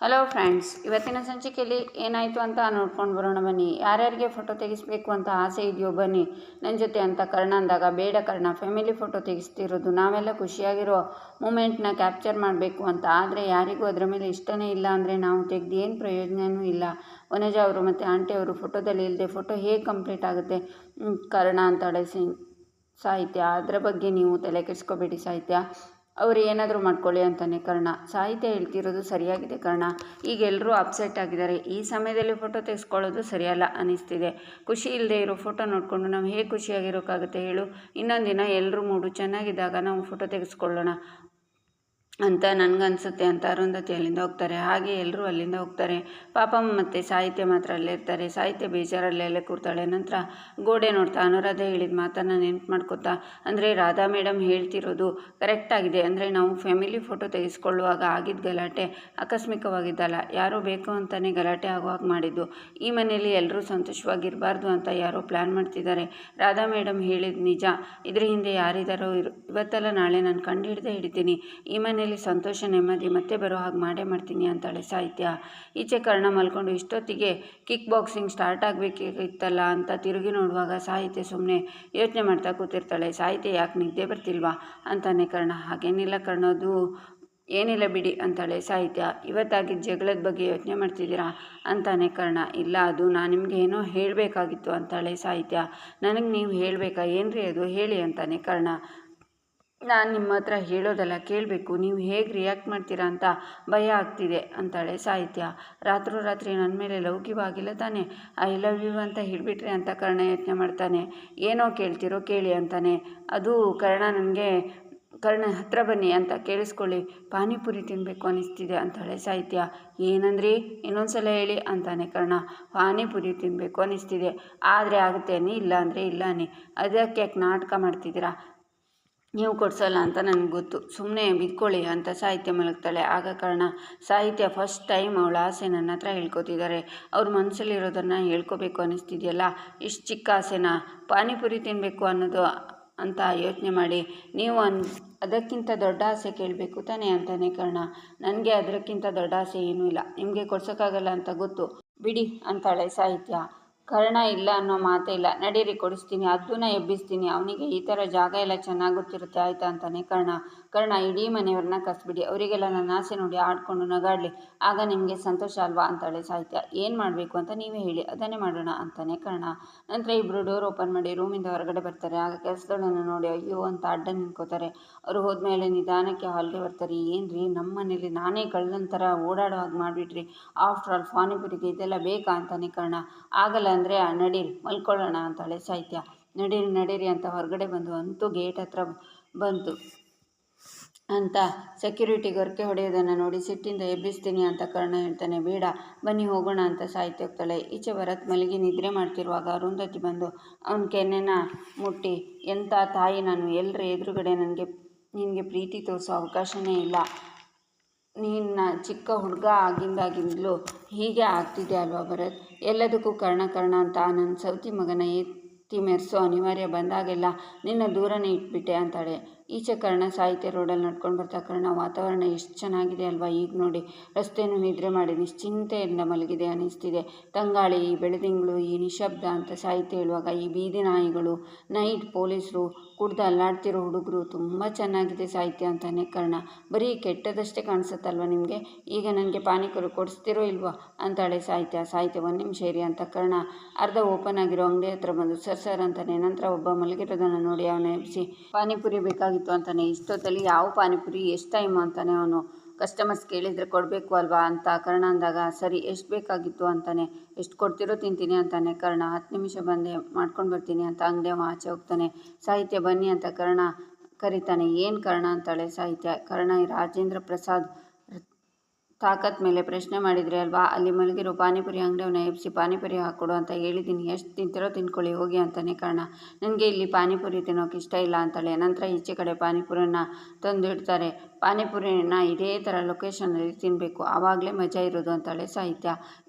Hello friends ಇವತ್ತಿನ ಸಂಚಿಕೆಯಲ್ಲಿ ಏನಾಯಿತು ಅಂತ ನೋಡ್ಕೊಂಡು ಬರೋಣ ಬನ್ನಿ. ಯಾರ್ಯಾರಿಗೆ ಫೋಟೋ ತೆಗಿಸ್ಬೇಕು ಅಂತ ಆಸೆ ಇದೆಯೋ ಬನ್ನಿ. ನನ್ನ ಜೊತೆ ಅಂತ ಕರ್ಣ ಅಂದಾಗ ಬೇಡ ಕರ್ಣ ಫ್ಯಾಮಿಲಿ ಫೋಟೋ ತೆಗಿಸ್ತಿರೋದು ನಾವೆಲ್ಲ ಖುಷಿಯಾಗಿರೋ ಮೂಮೆಂಟ್ನ ಕ್ಯಾಪ್ಚರ್ ಮಾಡಬೇಕು ಅಂತ. ಆದರೆ ಯಾರಿಗೂ ಅದರ ಮೇಲೆ ಇಷ್ಟನೇ ಇಲ್ಲ ಅಂದರೆ ನಾವು ತೆಗೆದು ಏನು ಪ್ರಯೋಜನವೂ ಇಲ್ಲ. ವನಜ ಅವರು ಮತ್ತು ಆಂಟಿಯವರು ಫೋಟೋದಲ್ಲಿ ಇಲ್ಲದೆ ಫೋಟೋ ಹೇಗೆ ಕಂಪ್ಲೀಟ್ ಆಗುತ್ತೆ? ಕರ್ಣ ಅಂತಾಳೆ ಸಾಹಿತ್ಯ. ಅದರ ಬಗ್ಗೆ ನೀವು ತಲೆ ಕೆಡಿಸ್ಕೋಬೇಡಿ ಸಾಹಿತ್ಯ. ಅವ್ರು ಏನಾದರೂ ಮಾಡ್ಕೊಳ್ಳಿ ಅಂತಾನೆ. ಕರ್ಣ, ಸಾಹಿತ್ಯ ಹೇಳ್ತಿರೋದು ಸರಿಯಾಗಿದೆ ಕರ್ಣ. ಈಗ ಎಲ್ಲರೂ ಅಪ್ಸೆಟ್ ಆಗಿದ್ದಾರೆ. ಈ ಸಮಯದಲ್ಲಿ ಫೋಟೋ ತೆಗೆಸ್ಕೊಳ್ಳೋದು ಸರಿಯಲ್ಲ ಅನ್ನಿಸ್ತಿದೆ ಖುಷಿ ಇಲ್ಲದೆ ಇರೋ ಫೋಟೋ ನೋಡಿಕೊಂಡು ನಾವು ಹೇಗೆ ಖುಷಿಯಾಗಿರೋಕ್ಕಾಗುತ್ತೆ ಹೇಳು. ಇನ್ನೊಂದು ದಿನ ಎಲ್ಲರೂ ಮೂಡು ಚೆನ್ನಾಗಿದ್ದಾಗ ನಾವು ಫೋಟೋ ತೆಗೆಸ್ಕೊಳ್ಳೋಣ. ಅಂತ ನನಗನ್ಸುತ್ತೆ ಅಂತ ಅರುಂಧತಿ ಅಲ್ಲಿಂದ ಹೋಗ್ತಾರೆ. ಹಾಗೆ ಎಲ್ಲರೂ ಅಲ್ಲಿಂದ ಹೋಗ್ತಾರೆ. ಪಾಪ ಮತ್ತು ಸಾಹಿತ್ಯ ಮಾತ್ರ ಅಲ್ಲೇ ಇರ್ತಾರೆ. ಸಾಹಿತ್ಯ ಬೇಜಾರಲ್ಲೇ ಕೂರ್ತಾಳೆ. ನಂತರ ಗೋಡೆ ನೋಡ್ತಾ ಅನುರಾಧ ಹೇಳಿದ ಮಾತನ್ನು ನೆನ್ಪು ಮಾಡ್ಕೊತಾ, ಅಂದರೆ ರಾಧಾ ಮೇಡಮ್ ಹೇಳ್ತಿರೋದು ಕರೆಕ್ಟಾಗಿದೆ ಅಂದರೆ ನಾವು ಫ್ಯಾಮಿಲಿ ಫೋಟೋ ತೆಗೆಸ್ಕೊಳ್ಳುವಾಗ ಆಗಿದ್ದ ಗಲಾಟೆ ಆಕಸ್ಮಿಕವಾಗಿದ್ದಲ್ಲ. ಯಾರೋ ಬೇಕು ಅಂತಲೇ ಗಲಾಟೆ ಆಗುವಾಗ ಮಾಡಿದ್ದು. ಈ ಮನೆಯಲ್ಲಿ ಎಲ್ಲರೂ ಸಂತೋಷವಾಗಿರಬಾರ್ದು ಅಂತ ಯಾರೋ ಪ್ಲ್ಯಾನ್ ಮಾಡ್ತಿದ್ದಾರೆ. ರಾಧಾ ಮೇಡಮ್ ಹೇಳಿದ ನಿಜ. ಇದ್ರ ಹಿಂದೆ ಯಾರಿದ್ದಾರೋ ಇರು, ಇವತ್ತಲ್ಲ ನಾಳೆ ನಾನು ಕಂಡು ಹಿಡಿದೇ ಹಿಡಿತೀನಿ. ಈ ಮನೆಯಲ್ಲಿ ಸಂತೋಷ, ನೆಮ್ಮದಿ, ಮತ್ತೆ ಬರೋ ಹಾಗೆ ಮಾಡೇ ಮಾಡ್ತೀನಿ ಅಂತಾಳೆ ಸಾಹಿತ್ಯ. ಈಚೆ ಕರ್ಣ ಮಲ್ಕೊಂಡು ಇಷ್ಟೊತ್ತಿಗೆ ಕಿಕ್ ಬಾಕ್ಸಿಂಗ್ ಸ್ಟಾರ್ಟ್ ಆಗಬೇಕಿತ್ತಲ್ಲ ಅಂತ ತಿರುಗಿ ನೋಡುವಾಗ ಸಾಹಿತ್ಯ ಸುಮ್ಮನೆ ಯೋಚನೆ ಮಾಡ್ತಾ ಕೂತಿರ್ತಾಳೆ. ಸಾಹಿತ್ಯ ಯಾಕೆ ನಿದ್ದೆ ಬರ್ತಿಲ್ವಾ? ಅಂತಾನೆ ಕರ್ಣ. ಹಾಗೇನಿಲ್ಲ ಕರ್ಣೋದು ಏನಿಲ್ಲ ಬಿಡಿ ಅಂತಾಳೆ ಸಾಹಿತ್ಯ. ಇವತ್ತಾಗಿದ್ದ ಜಗಳದ ಬಗ್ಗೆ ಯೋಚನೆ ಮಾಡ್ತಿದ್ದೀರಾ? ಅಂತಾನೆ ಕರ್ಣ. ಇಲ್ಲ, ಅದು ನಾನು ನಿಮಗೆ ಏನೋ ಹೇಳಬೇಕಾಗಿತ್ತು ಅಂತಾಳೆ ಸಾಹಿತ್ಯ. ನನಗೆ ನೀವು ಹೇಳಬೇಕಾ? ಏನ್ರಿ ಅದು? ಹೇಳಿ ಅಂತಾನೆ ಕರ್ಣ. ನಾನು ನಿಮ್ಮ ಹತ್ರ ಹೇಳೋದಲ್ಲ ಕೇಳಬೇಕು. ನೀವು ಹೇಗೆ ರಿಯಾಕ್ಟ್ ಮಾಡ್ತೀರಾ ಅಂತ ಭಯ ಆಗ್ತಿದೆ, ಅಂತಾಳೆ ಸಾಹಿತ್ಯ. ರಾತ್ರೋರಾತ್ರಿ ನನ್ನ ಮೇಲೆ ಲೌಕಿವಾಗಿಲ್ಲ ತಾನೆ. ಐ ಲವ್ ಯು ಅಂತ ಹೇಳಿಬಿಟ್ರೆ ಅಂತ ಕರ್ಣ ಯತ್ನ ಮಾಡ್ತಾನೆ. ಏನೋ ಕೇಳ್ತಿರೋ ಕೇಳಿ ಅಂತಾನೆ. ಅದು ಕರ್ಣ ನನಗೆ, ಕರ್ಣ ಹತ್ರ ಬನ್ನಿ ಅಂತ ಕೇಳಿಸ್ಕೊಳ್ಳಿ. ಪಾನಿಪುರಿ ತಿನ್ನಬೇಕು ಅನ್ನಿಸ್ತಿದೆ ಅಂತಾಳೆ ಸಾಹಿತ್ಯ. ಏನಂದ್ರಿ? ಇನ್ನೊಂದ್ಸಲ ಹೇಳಿ, ಅಂತಾನೆ ಕರ್ಣ. ಪಾನಿಪುರಿ ತಿನ್ನಬೇಕು ಅನ್ನಿಸ್ತಿದೆ ಆದರೆ ಆಗುತ್ತೆ ಅನ್ನಿ ಇಲ್ಲ ಅಂದರೆ ಇಲ್ಲ ಅನ್ನಿ ಅದಕ್ಕೆ ನಾಟಕ ಮಾಡ್ತಿದ್ದೀರಾ? ನೀವು ಕೊಡಿಸಲ್ಲ ಅಂತ ನನಗೆ ಗೊತ್ತು. ಸುಮ್ಮನೆ ಬಿದ್ಕೊಳ್ಳಿ ಅಂತ ಸಾಹಿತ್ಯ ಮಲಗ್ತಾಳೆ. ಆಗ ಕಾರಣ, ಸಾಹಿತ್ಯ ಫಸ್ಟ್ ಟೈಮ್ ಅವಳ ಆಸೆ ನನ್ನ ಹತ್ರ ಹೇಳ್ಕೊತಿದ್ದಾರೆ. ಅವ್ರ ಮನಸ್ಸಲ್ಲಿರೋದನ್ನು ಹೇಳ್ಕೊಬೇಕು ಅನ್ನಿಸ್ತಿದೆಯಲ್ಲ ಇಷ್ಟು ಚಿಕ್ಕ ಆಸೆನ? ಪಾನಿಪುರಿ ತಿನ್ನಬೇಕು ಅನ್ನೋದು ಅಂತ ಯೋಚನೆ ಮಾಡಿ, ನೀವು ಅನ್, ಅದಕ್ಕಿಂತ ದೊಡ್ಡ ಆಸೆ ಕೇಳಬೇಕು ತಾನೇ ಅಂತಾನೆ ಕಾರಣ. ನನಗೆ ಅದಕ್ಕಿಂತ ದೊಡ್ಡ ಆಸೆ ಏನೂ ಇಲ್ಲ. ನಿಮಗೆ ಕೊಡ್ಸೋಕ್ಕಾಗಲ್ಲ ಅಂತ ಗೊತ್ತು. ಬಿಡಿ ಅಂತಾಳೆ ಸಾಹಿತ್ಯ. ಕರ್ಣ ಇಲ್ಲ ಅನ್ನೋ ಮಾತೇ ಇಲ್ಲ. ನಡೀರಿ, ಕೊಡಿಸ್ತೀನಿ ಅದನ್ನ ಎಬ್ಬಿಸ್ತೀನಿ. ಅವನಿಗೆ ಈ ಥರ ಜಾಗ ಎಲ್ಲ ಚೆನ್ನಾಗಿ ಗೊತ್ತಿರುತ್ತೆ, ಆಯ್ತಾ ಅಂತಾನೆ ಕರ್ಣ. ಕರ್ಣ, ಇಡೀ ಮನೆಯವ್ರನ್ನ ಕಸ್ಬಿಡಿ. ಅವರಿಗೆಲ್ಲ ನನ್ನ ಆಸೆ ನೋಡಿ ಆಡ್ಕೊಂಡು ನಗಾಡಲಿ. ಆಗ ನಿಮಗೆ ಸಂತೋಷ ಅಲ್ವಾ ಅಂತಾಳೆ ಸಾಹಿತ್ಯ. ಏನು ಮಾಡಬೇಕು ಅಂತ ನೀವೇ ಹೇಳಿ, ಅದನ್ನೇ ಮಾಡೋಣ ಅಂತಾನೆ ಕರ್ಣ. ನಂತರ ಇಬ್ಬರು ಡೋರ್ ಓಪನ್ ಮಾಡಿ ರೂಮಿಂದ ಹೊರಗಡೆ ಬರ್ತಾರೆ. ಆಗ ಕೆಲಸದವಳನ್ನು ನೋಡಿ, ಅಯ್ಯೋ, ಅಂತ ಅಡ್ಡ ನಿಂತ್ಕೋತಾರೆ. ಅವರು ಹೋದ್ಮೇಲೆ ನಿಧಾನಕ್ಕೆ ಹಾಲ್ಗೆ ಬರ್ತಾರೆ. ಏನ್ರಿ ನಮ್ಮ ಮನೇಲಿ ನಾನೇ ಕಳ್ಳಂತರ ಓಡಾಡೋ ಹಾಗೆ ಮಾಡಿಬಿಟ್ರಿ. ಆಫ್ಟರ್ ಆಲ್ ಪಾನಿಪುರಿಗೆ ಇದೆಲ್ಲ ಬೇಕಾ? ಅಂತಾನೆ ಕರ್ಣ. ಆಗಲ್ಲ ಅಂದರೆ, ಆ, ನಡೀರಿ, ಮಲ್ಕೊಳ್ಳೋಣ ಅಂತಾಳೆ ಸಾಹಿತ್ಯ. ನಡೀರಿ ನಡೀರಿ ಅಂತ ಹೊರಗಡೆ ಬಂದು, ಅಂತೂ ಗೇಟ್ ಹತ್ರ ಬಂತು. ಅಂತ ಸೆಕ್ಯೂರಿಟಿ ಗೊರಕೆ ಹೊಡೆಯೋದನ್ನು ನೋಡಿ ಸಿಟ್ಟಿಂದ ಎಬ್ಬಿಸ್ತೀನಿ ಅಂತ ಕರ್ಣ ಹೇಳ್ತಾನೆ. ಬೇಡ, ಬನ್ನಿ, ಹೋಗೋಣ ಅಂತ ಸಾಹಿತ್ಯ ಹೋಗ್ತಾಳೆ ಈಚೆ ಭರತ್ ಮಲಗಿ ನಿದ್ರೆ ಮಾಡ್ತಿರುವಾಗ ಅರುಂಧತಿ ಬಂದು, ಅವನ ಕೆನ್ನೆನ ಮುಟ್ಟಿ ಎಂಥ ತಾಯಿ ನಾನು? ಎಲ್ಲರ ಎದುರುಗಡೆ ನನಗೆ, ನಿನಗೆ ಪ್ರೀತಿ ತೋರಿಸೋ ಅವಕಾಶವೇ ಇಲ್ಲ. ನಿನ್ನ ಚಿಕ್ಕ ಹುಡುಗ ಆಗಿಂದಾಗಿಂದಲೂ ಹೀಗೆ ಆಗ್ತಿದೆ ಅಲ್ವಾ ಭರತ್? ಎಲ್ಲದಕ್ಕೂ ಕರ್ಣ ಕರ್ಣ ಅಂತ ನನ್ನ ಸೌತಿ ಮಗನ ಎತ್ತಿ ಮೆರೆಸೋ ಅನಿವಾರ್ಯ ಬಂದಾಗೆಲ್ಲ ನಿನ್ನ ದೂರನೇ ಇಟ್ಬಿಟ್ಟೆ ಅಂತಾಳೆ. ಈಚೆ ಕರ್ಣ ಸಾಹಿತ್ಯ ರೋಡಲ್ಲಿ ನಡ್ಕೊಂಡು ಬರ್ತಾ, ಕರ್ಣ, ವಾತಾವರಣ ಎಷ್ಟು ಚೆನ್ನಾಗಿದೆ ಅಲ್ವಾ ಈಗ ನೋಡಿ. ರಸ್ತೆನೂ ನಿದ್ರೆ ಮಾಡಿ ನಿಶ್ಚಿಂತೆಯಿಂದ ಮಲಗಿದೆ ಅನಿಸ್ತಿದೆ. ತಂಗಾಳಿ, ಈ ಬೆಳದಿಂಗಳು, ಈ ನಿಶಬ್ದ ಅಂತ ಸಾಹಿತ್ಯ ಹೇಳುವಾಗ ಈ ಬೀದಿ ನಾಯಿಗಳು, ನೈಟ್ ಪೊಲೀಸರು ಕುಡ್ದು ಅಲ್ಲಾಡ್ತಿರೋ ಹುಡುಗರು ತುಂಬ ಚೆನ್ನಾಗಿದೆ ಸಾಹಿತ್ಯ ಅಂತಾನೆ ಕರ್ಣ. ಬರೀ ಕೆಟ್ಟದಷ್ಟೇ ಕಾಣಿಸುತ್ತಲ್ವ ನಿಮಗೆ? ಈಗ ನನಗೆ ಪಾನಿಕರು ಕೊಡಿಸ್ತಿರೋ ಇಲ್ವಾ? ಅಂತಾಳೆ ಸಾಹಿತ್ಯ. ಸಾಹಿತ್ಯ ಒಂದು ನಿಮಿಷ ಇರಿ ಅಂತ ಕರ್ಣ. ಅರ್ಧ ಓಪನ್ ಆಗಿರೋ ಅಂಗಡಿ ಹತ್ರ ಬಂದು, ಸರ್ ಸರ್, ಅಂತಾನೆ. ನಂತರ ಒಬ್ಬ ಮಲಗಿರೋದನ್ನು ನೋಡಿ ಅವನ ಎಬ್ಬಿಸಿ ಪಾನಿಪುರಿ ಬೇಕಾಗಿತ್ತು ಅಂತಾನೆ. ಇಷ್ಟೊತ್ತಲ್ಲಿ ಯಾವ ಪಾನಿಪುರಿ, ಎಷ್ಟು ಟೈಮ್ ಅಂತಾನೆ ಅವನು. ಕಸ್ಟಮರ್ಸ್ ಕೇಳಿದರೆ ಕೊಡಬೇಕು ಅಲ್ವಾ ಅಂತ ಕರ್ಣ ಅಂದಾಗ, ಸರಿ, ಎಷ್ಟು ಬೇಕಾಗಿತ್ತು ಅಂತಾನೆ, ಎಷ್ಟು ಕೊಡ್ತಿರೋ ತಿಂತೀನಿ ಅಂತಾನೆ ಕರ್ಣ, ಹತ್ತು ನಿಮಿಷ ಬಂದೆ, ಮಾಡ್ಕೊಂಡು ಬರ್ತೀನಿ ಅಂತ ಅಂಗಡಿ ಅವ ಆಚೆ ಹೋಗ್ತಾನೆ. ಸಾಹಿತ್ಯ ಬನ್ನಿ ಅಂತ ಕರ್ಣ ಕರೀತಾನೆ. ಏನು ಕರ್ಣ ಅಂತಾಳೆ ಸಾಹಿತ್ಯ? ಕರ್ಣ ರಾಜೇಂದ್ರ ಪ್ರಸಾದ್ ತಾಕತ್ ಮೇಲೆ ಪ್ರಶ್ನೆ ಮಾಡಿದರೆ ಅಲ್ವಾ? ಅಲ್ಲಿ ಮಲಗಿರೋ ಪಾನಿಪುರಿ ಅಂಗಡಿಯವನ್ನ ಎಬ್ಬಿಸಿ ಪಾನಿಪುರಿ ಹಾಕ್ಕೊಡು ಅಂತ ಹೇಳಿದ್ದೀನಿ. ಎಷ್ಟು ತಿಂತಿರೋ ತಿನ್ಕೊಳ್ಳಿ, ಹೋಗಿ ಅಂತಲೇ ಕಾರಣ. ನನಗೆ ಇಲ್ಲಿ ಪಾನಿಪುರಿ ತಿನ್ನೋಕೆ ಇಷ್ಟ ಇಲ್ಲ ಅಂತಾಳೆ. ನಂತರ ಈಚೆ ಕಡೆ ಪಾನಿಪುರಿನ ತಂದು ಇಡ್ತಾರೆ ಪಾನಿಪುರಿನ ಇದೇ ಥರ ಲೊಕೇಶನಲ್ಲಿ ತಿನ್ನಬೇಕು ಆವಾಗಲೇ ಮಜಾ ಇರೋದು ಅಂತಾಳೆ ಸಾಹಿತ್ಯ.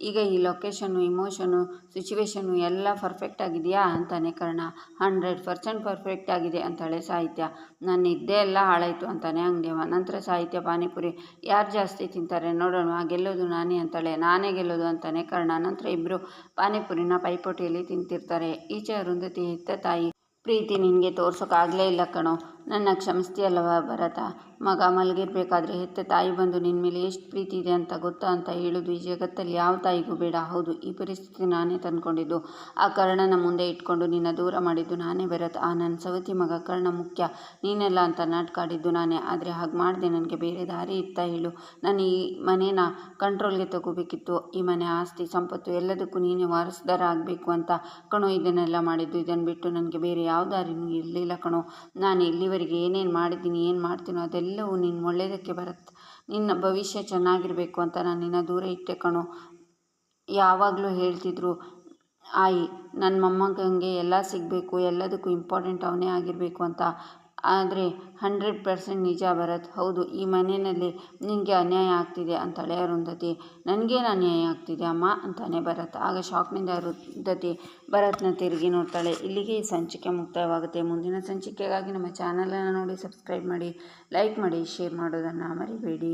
ಈಗ ಈ ಲೊಕೇಶನ್ನು ಇಮೋಷನು ಸಿಚುವೇಶನು ಎಲ್ಲ ಪರ್ಫೆಕ್ಟ್ ಆಗಿದೆಯಾ ಅಂತಾನೆ ಕಾರಣ. ಹಂಡ್ರೆಡ್ ಪರ್ಸೆಂಟ್ ಪರ್ಫೆಕ್ಟ್ ಆಗಿದೆ ಅಂತಾಳೆ ಸಾಹಿತ್ಯ. ನನ್ನ ನಿದ್ದೆ ಎಲ್ಲ ಹಾಳಾಯಿತು ಅಂತಾನೆ ಅಂಗಡಿಯವ ನಂತರ ಸಾಹಿತ್ಯ, ಪಾನಿಪುರಿ ಯಾರು ಜಾಸ್ತಿ ತಿಂತಾರೆ? ನೋಡೋಣ ಗೆಲ್ಲೋದು ನಾನೇ ಅಂತಾಳೆ. ನಾನೇ ಗೆಲ್ಲೋದು ಅಂತಾನೆ ಕರ್ಣ. ನಂತರ ಇಬ್ಬರು ಪಾನಿಪುರಿನ ಪೈಪೋಟಿಯಲ್ಲಿ ತಿಂತಿರ್ತಾರೆ. ಈಚೆ ಅರುಂಧತಿ ಹೆತ್ತ ತಾಯಿ ಪ್ರೀತಿ ನಿನಗೆ ತೋರ್ಸೋಕ್ಕಾಗಲೇ ಇಲ್ಲ ಕಣೋ. ನನ್ನ ಕ್ಷಮಿಸ್ತೀಯಲ್ಲವ ಭರತ? ಮಗ ಮಲಗಿರ್ಬೇಕಾದ್ರೆ ಹೆತ್ತ ತಾಯಿ ಬಂದು ನಿನ್ನ ಮೇಲೆ ಎಷ್ಟು ಪ್ರೀತಿ ಇದೆ ಅಂತ ಗೊತ್ತಾ ಅಂತ ಹೇಳೋದು ಈ ಜಗತ್ತಲ್ಲಿ ಯಾವ ತಾಯಿಗೂ ಬೇಡ. ಹೌದು, ಈ ಪರಿಸ್ಥಿತಿ ನಾನೇ ತಂದ್ಕೊಂಡಿದ್ದು. ಆ ಕರ್ಣನ ಮುಂದೆ ಇಟ್ಕೊಂಡು ನಿನ್ನ ದೂರ ಮಾಡಿದ್ದು ನಾನೇ ಭರತ್. ಆ ನನ್ನ ಸವತಿ ಮಗ ಕರ್ಣ ಮುಖ್ಯ. ನೀನೆಲ್ಲ ಅಂತ ನಾಟ್ಕಾಡಿದ್ದು ನಾನೇ. ಆದರೆ ಹಾಗೆ ಮಾಡಿದೆ ನನಗೆ ಬೇರೆ ದಾರಿ ಇತ್ತ ಹೇಳು. ನಾನು ಈ ಮನೇನ ಕಂಟ್ರೋಲ್ಗೆ ತಗೋಬೇಕಿತ್ತು. ಈ ಮನೆ ಆಸ್ತಿ, ಸಂಪತ್ತು ಎಲ್ಲದಕ್ಕೂ ನೀನೇ ವಾರಸುದಾರ ಆಗಬೇಕು ಅಂತ ಕಣೋ ಇದನ್ನೆಲ್ಲ ಮಾಡಿದ್ದು. ಇದನ್ನು ಬಿಟ್ಟು ನನಗೆ ಬೇರೆ ಯಾವ ದಾರಿನೂ ಇರಲಿಲ್ಲ ಕಣೋ. ನಾನು ಇಲ್ಲಿವರೆಗೆ ಏನೇನು ಮಾಡಿದ್ದೀನಿ, ಏನು ಮಾಡ್ತೀನೋ ಅದೆಲ್ಲವೂ ನಿನ್ನ ಒಳ್ಳೆಯದಕ್ಕೆ ಬರುತ್ತೆ. ನಿನ್ನ ಭವಿಷ್ಯ ಚೆನ್ನಾಗಿರಬೇಕು ಅಂತ ನಾನು ನಿನ್ನ ದೂರ ಇಟ್ಟೆ ಕಣೋ. ಯಾವಾಗಲೂ ಹೇಳ್ತಿದ್ರು, ಆಯಿ ನನ್ನ ಮೊಮ್ಮಗನಿಗೆ ಎಲ್ಲ ಸಿಗಬೇಕು, ಎಲ್ಲದಕ್ಕೂ ಇಂಪಾರ್ಟೆಂಟ್ ಅವನೇ ಆಗಿರಬೇಕು ಅಂತ. ಆದರೆ ಹಂಡ್ರೆಡ್ ಪರ್ಸೆಂಟ್ ನಿಜ ಭರತ್. ಹೌದು, ಈ ಮನೆಯಲ್ಲಿ ನಿನಗೆ ಅನ್ಯಾಯ ಆಗ್ತಿದೆ ಅಂತಾಳೆ ಅರುಂಧತಿ. ನನಗೇನು ಅನ್ಯಾಯ ಆಗ್ತಿದೆ ಅಮ್ಮ ಅಂತಾನೆ ಭರತ್. ಆಗ ಶಾಕ್ನಿಂದ ಅರುಂಧತಿ ಭರತ್ನ ತಿರುಗಿ ನೋಡ್ತಾಳೆ. ಇಲ್ಲಿಗೆ ಈ ಸಂಚಿಕೆ ಮುಕ್ತಾಯವಾಗುತ್ತೆ. ಮುಂದಿನ ಸಂಚಿಕೆಗಾಗಿ ನಮ್ಮ ಚಾನಲನ್ನು ನೋಡಿ, ಸಬ್ಸ್ಕ್ರೈಬ್ ಮಾಡಿ, ಲೈಕ್ ಮಾಡಿ, ಶೇರ್ ಮಾಡೋದನ್ನು ಮರಿಬೇಡಿ.